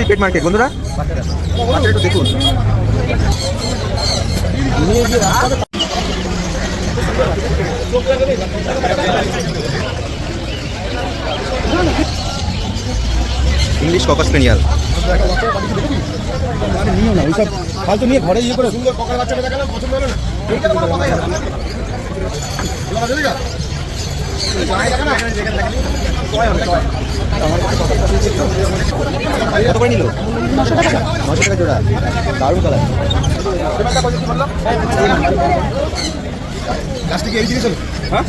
মিষ্টি পেট মার্কেট বন্ধুরা। ইংলিশ ককাস পেনিয়াল নিও না ওইসব ফালতু নিয়ে ঘরে ইয়ে করে সুন্দর দেখালাম পছন্দ হলো না এইটা তো কোনো কথাই হবে না এগুলো বাজে দেখা কত করে নিল? নশো টাকা জোড়া। দারুণ কালার লাস্টে কি এই জিনিস হলো? হ্যাঁ?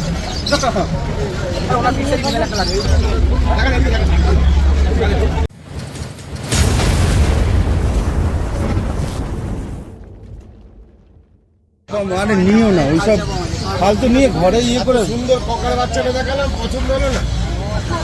মানে নিও না ওইসব ফালতু নিয়ে ঘরে ইয়ে করে সুন্দর ককার বাচ্চাটা দেখালাম পছন্দ হলো না?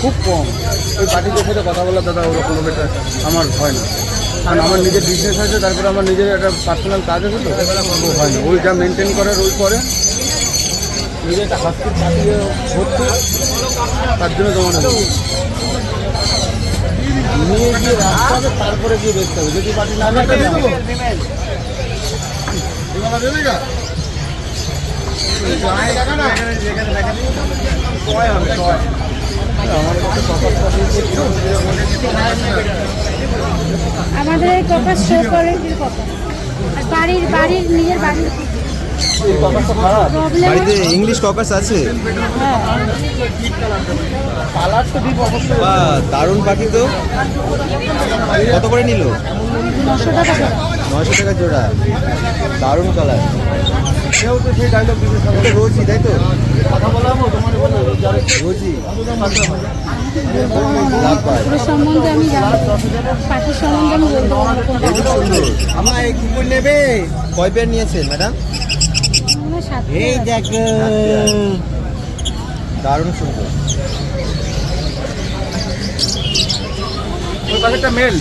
খুব কম ওই পার্টিদের সাথে কথা বলা দাদা ওরকম এটা আমার হয় না কারণ আমার নিজের বিজনেস আছে তারপরে আমার নিজের একটা পার্সোনাল কাজ আছে তো হয় না ওইটা মেনটেন করার ওই করে নিজে একটা হাসপাতাল পাঠিয়ে ভর্তি তার জন্য তোমার নিয়ে গিয়ে তারপরে গিয়ে দেখতে হবে যদি পার্টি না আমাদের এই কথা শো করে কি কথা আর বাড়ির বাড়ির নিজের বাড়ির বাড়িতে ইংলিশ ককাস আছে? বা দারুণ পাখি তো। কত করে নিল? নশো টাকা জোড়া। দারুণ কালার রোজই তাই তো? রোজই? পুরো সম্বন্ধে আমি পাখির সম্বন্ধে আমি আমার কয় পেয়ার নিয়েছেন ম্যাডাম এই দেখ। দারুণ সুন্দর। ওই পাশেরটা মেল।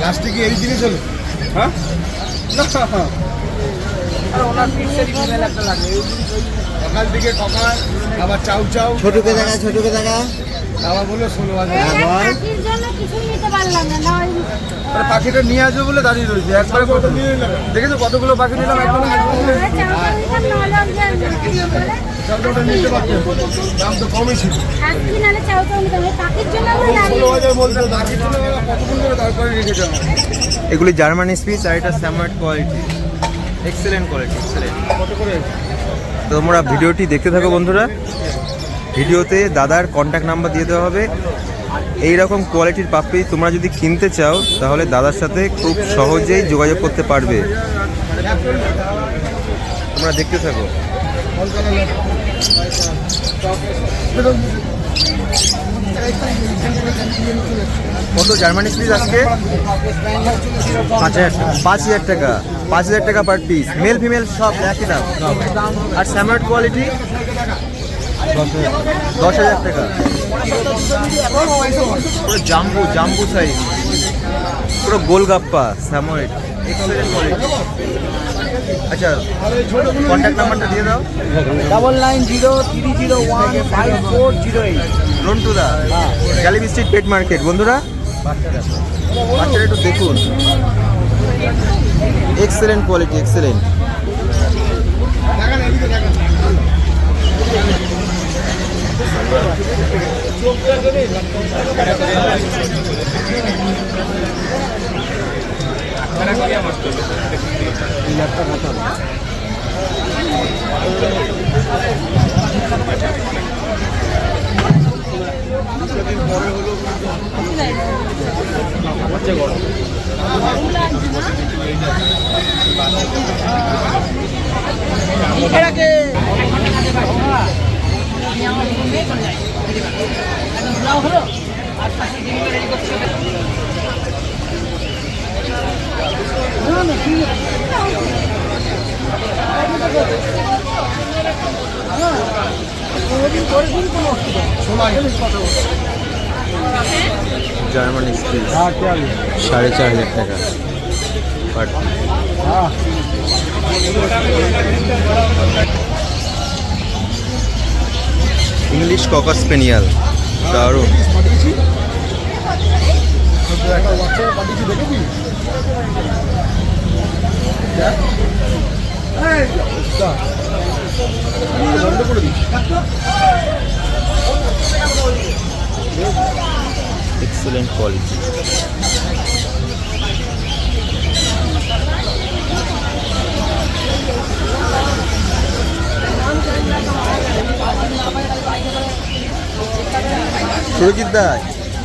লাস্টে কি এই জিনিস হলো? হ্যাঁ? ওনার পিক্সেরই একটা লাগে সকাল দিকে ঠকায় আবার চাউ চাউ। ছোটকে দেখা ছোটকে দেখা। আবার বলল ষোলো হাজার আরে পাখিটা নিয়ে আসবে বলে দাঁড়িয়ে রয়েছে। একবারে কত দেখেছ কতগুলো পাখি নিলাম? চাউটা নিতে পারতেন দাম তো কমই ছিল। ষোলো হাজার বলতে কতক্ষণ রেখেছে এগুলি জার্মান স্পিচ আর এটা smart quality excellent quality excellent কত করে? তোমরা ভিডিওটি দেখতে থাকো বন্ধুরা। ভিডিওতে দাদার কন্ট্যাক্ট নাম্বার দিয়ে দেওয়া হবে। এই রকম কোয়ালিটির পাপ্পি তোমরা যদি কিনতে চাও তাহলে দাদার সাথে খুব সহজেই যোগাযোগ করতে পারবে। তোমরা দেখতে থাকো। কত? জার্মান স্পিচ আজকে? পাঁচ হাজার পাঁচ হাজার টাকা। পাঁচ হাজার টাকা পার পিস মেল ফিমেল সব একই দাম। আর স্যামার্ট কোয়ালিটি দশ হাজার টাকা। পুরো জাম্বু জাম্বু সাইজ পুরো গোলগাপ্পা এক্সেলেন্ট কোয়ালিটি আচ্ছা কন্ট্যাক্ট নাম্বারটা দিয়ে দাও। Double nine zero three zero one five four zero eight রন্টুদা Galiff street pet market বন্ধুরা বাচ্চারা একটু দেখুন। এক্সেলেন্ট কোয়ালিটি এক্সেলেন্ট জার্মান হ্যাঁ সাড়ে চার হাজার টাকা। বাট হ্যাঁ। English cocker spaniel. দারুণ। একটা হোয়াটসঅ্যাপে পাঠিয়েছি দেখেছি excellent quality Surajit da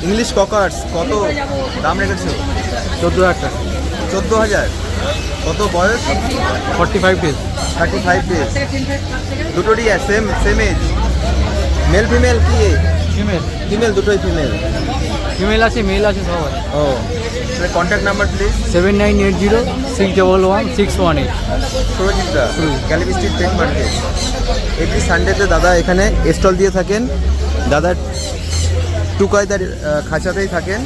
English cockers কত দাম রেখেছো? চোদ্দ হাজার টাকা। চোদ্দ হাজার? কত বয়স? Forty five days thirty five days দুটোরই same same age male female কি ফিমেল ফিমেল দুটোই ফিমেল ফিমেল আছে মেল আছে সব ও। Contact number please seven nine eight zero six double one six one eight Surajit. Da Galiff street take market every সানডেতে দাদা এখানে stall দিয়ে থাকেন। দাদা টুকায়দার আহ, খাঁচাতেই থাকেন।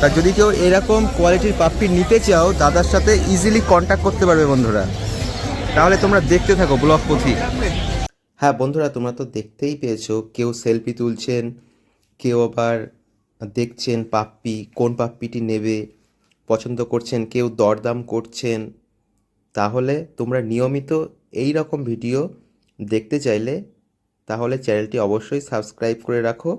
তা যদি কেউ এরকম কোয়ালিটির পাপ্পি নিতে চাও, দাদার সাথে ইজিলি কন্ট্যাক্ট করতে পারবে বন্ধুরা। তাহলে তোমরা দেখতে থাকো ব্লগ পথিক হ্যাঁ বন্ধুরা, তোমরা তো দেখতেই পেয়েছ কেউ সেলফি তুলছেন, কেউ আবার দেখছেন পাপ্পি কোন পাপ্পিটি নেবে, পছন্দ করছেন, কেউ দরদাম করছেন। তাহলে তোমরা নিয়মিত এই রকম ভিডিও দেখতে চাইলে, তাহলে চ্যানেলটি অবশ্যই সাবস্ক্রাইব করে রাখো।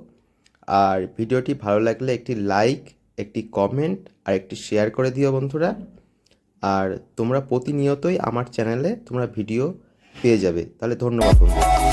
আর ভিডিওটি ভালো লাগলে একটি লাইক একটি কমেন্ট আর একটি শেয়ার করে দিও বন্ধুরা। আর তোমরা প্রতিনিয়তই আমার চ্যানেলে তোমরা ভিডিও পেয়ে যাবে। তাহলে ধন্যবাদ বন্ধু